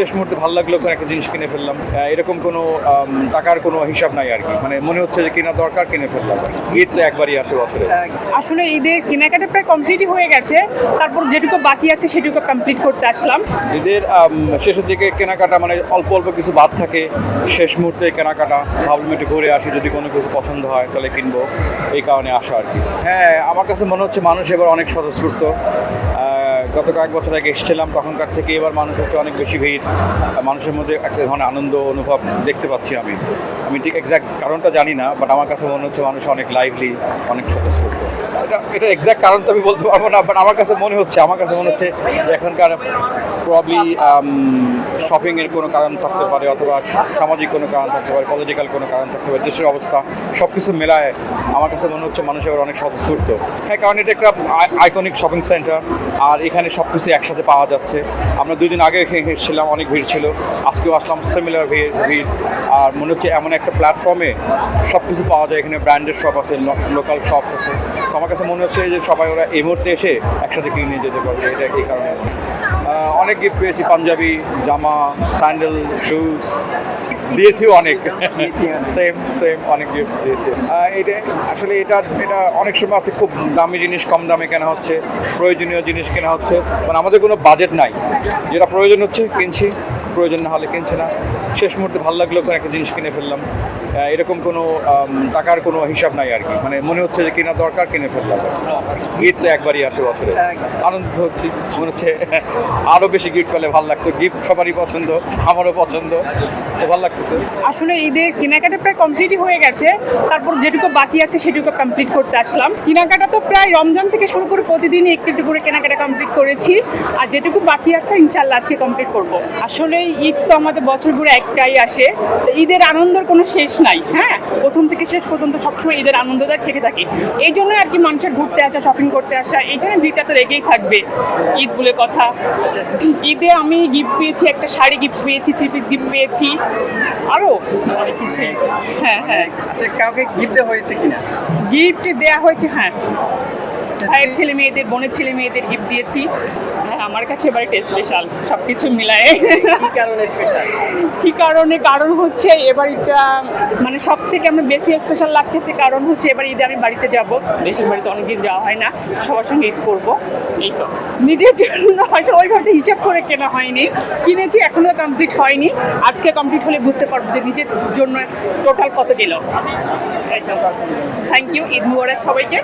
শেষ মুহূর্তে ভালো লাগল কোনো একটা জিনিস কিনে ফেললাম। এরকম কোনো টাকার কোনো হিসাব নাই আর কি। মানে মনে হচ্ছে যে কেনা দরকার কিনে ফেললাম ঈদ তো একবারই আসে বছরে। আসলে ঈদের কেনাকাটা প্রায় কমপ্লিটই হয়ে গেছে। তারপর যেটুকু বাকি আছে সেটুকু কমপ্লিট করতে আসলাম। ঈদের শেষের দিকে কেনাকাটা মানে অল্প অল্প কিছু বাদ থাকে। শেষ মুহূর্তে কেনাকাটা ভাবলাম একটু ঘুরে আসি। যদি কোনো কিছু পছন্দ হয় তাহলে কিনবো। এই কারণে আসা আর কি। হ্যাঁ আমার কাছে মনে হচ্ছে মানুষ এবার অনেক স্বতঃস্ফূর্ত। গত কয়েক বছর আগে এসেছিলাম, তখনকার থেকে এবার মানুষ হচ্ছে অনেক বেশি ভিড়। মানুষের মধ্যে একটা ধরনের আনন্দ, অনুভব দেখতে পাচ্ছি আমি। আমি ঠিক এক্স্যাক্ট কারণটা জানি না বাট আমার কাছে মনে হচ্ছে মানুষ অনেক লাইভলি অনেক স্বতঃস্ফূর্ত। এটা এটা এক্স্যাক্ট কারণ তো আমি বলতে পারব না বাট আমার কাছে মনে হচ্ছে, আমার কাছে মনে হচ্ছে এখনকার প্রবলি শপিং এর কোনো কারণ থাকতে পারে অথবা সামাজিক কোনো কারণ থাকতে পারে পলিটিক্যাল কোনো কারণ থাকতে পারে, দেশের অবস্থা সব কিছু মেলায় আমার কাছে মনে হচ্ছে মানুষ এবার অনেক স্বতঃস্ফূর্ত। হ্যাঁ কারণ এটা একটা আইকনিক শপিং সেন্টার আর এখানে সব কিছু একসাথে পাওয়া যাচ্ছে। আমরা দুই দিন আগে এখানে এসেছিলাম, অনেক ভিড় ছিল। আজকেও আসলাম সিমিলার ভিড় ভিড়। আর মনে হচ্ছে এমন একটা প্ল্যাটফর্মে সব কিছু পাওয়া যায়, এখানে ব্র্যান্ডের শপ আছে লোকাল শপ আছে। আমার কাছে মনে হচ্ছে যে সবাই ওরা এই মুহূর্তে এসে একসাথে কিনে নিয়ে যেতে পারবে, এটা এই কারণে। অনেক গিফট পেয়েছি পাঞ্জাবি জামা স্যান্ডেল শুজ দিয়েছি অনেক। সেম সেম অনেক গিফট দিয়েছি। এটা আসলে এটা এটা অনেক সময় আছে খুব দামি জিনিস কম দামে কেনা হচ্ছে প্রয়োজনীয় জিনিস কেনা হচ্ছে। মানে আমাদের কোনো বাজেট নাই। যেটা প্রয়োজন হচ্ছে কিনছি। প্রয়োজন না হলে কিনছি না। শেষ মুহূর্তে ভালো লাগল কোনো একটা জিনিস কিনে ফেললাম। এরকম কোনো টাকার কোনো হিসাব নাই আর কি। মানে মনে হচ্ছে যে কেনা দরকার, কিনে ফেললাম। ঈদ তো একবারই আসে বছরে। আনন্দ হচ্ছি, মনে হচ্ছে আরও বেশি গিফট পেলে ভালো লাগতো। গিফট সবারই পছন্দ, আমারও পছন্দ। তো ভালো লাগতেছে। আসলে ঈদের কেনাকাটা প্রায় কমপ্লিটই হয়ে গেছে। তারপর যেটুকু বাকি আছে সেটুকু কমপ্লিট করতে আসলাম। কেনাকাটা তো প্রায় রমজান থেকে শুরু করে প্রতিদিনই একটু একটু করে কেনাকাটা কমপ্লিট করেছি। আর যেটুকু বাকি আছে ইনশাল্লাহ আজকে কমপ্লিট করব। আসলে ঈদ তো আমাদের বছর ঘুরে একটাই আসে তো ঈদের আনন্দের কোনো শেষ নাই হ্যাঁ? প্রথম থেকে শেষ পর্যন্ত সবসময় ঈদের আনন্দটা থেকে থাকে। এই জন্য আর কি মানুষের ঘুরতে আসা শপিং করতে আসা এই জন্য ভিড়টা তো রেগেই থাকবে। ঈদ বলে কথা। ঈদে আমি গিফট পেয়েছি একটা শাড়ি গিফট পেয়েছি থ্রি পিস গিফট পেয়েছি। আরও অনেক কিছু হ্যাঁ হ্যাঁ। আচ্ছা কাউকে গিফট দেওয়া হয়েছে কিনা? গিফট দেওয়া হয়েছে হ্যাঁ। ভাইয়ের ছেলে মেয়েদের বোনের ছেলে মেয়েদের গিফট দিয়েছি। আমার কাছে এবার একটা স্পেশাল সব কিছু মিলায়ে। কি কারণে স্পেশাল কি কারণে? কারণ হচ্ছে এবার এটা মানে সব থেকে আমার বেশি স্পেশাল লাগতেছে কারণ হচ্ছে এবার ঈদে আমি বাড়িতে যাব। দেশের বাড়িতে অনেকদিন যাওয়া হয় না সবার সঙ্গে ঈদ করব। এই তো। নিজের জন্য হয়তো ওইভাবে হিসাব করে কেনা হয়নি। কিনেছি এখনও কমপ্লিট হয়নি। আজকে কমপ্লিট হলে বুঝতে পারব যে নিজের জন্য টোটাল কত গেল। থ্যাংক ইউ ঈদ মুবারক সবাইকে।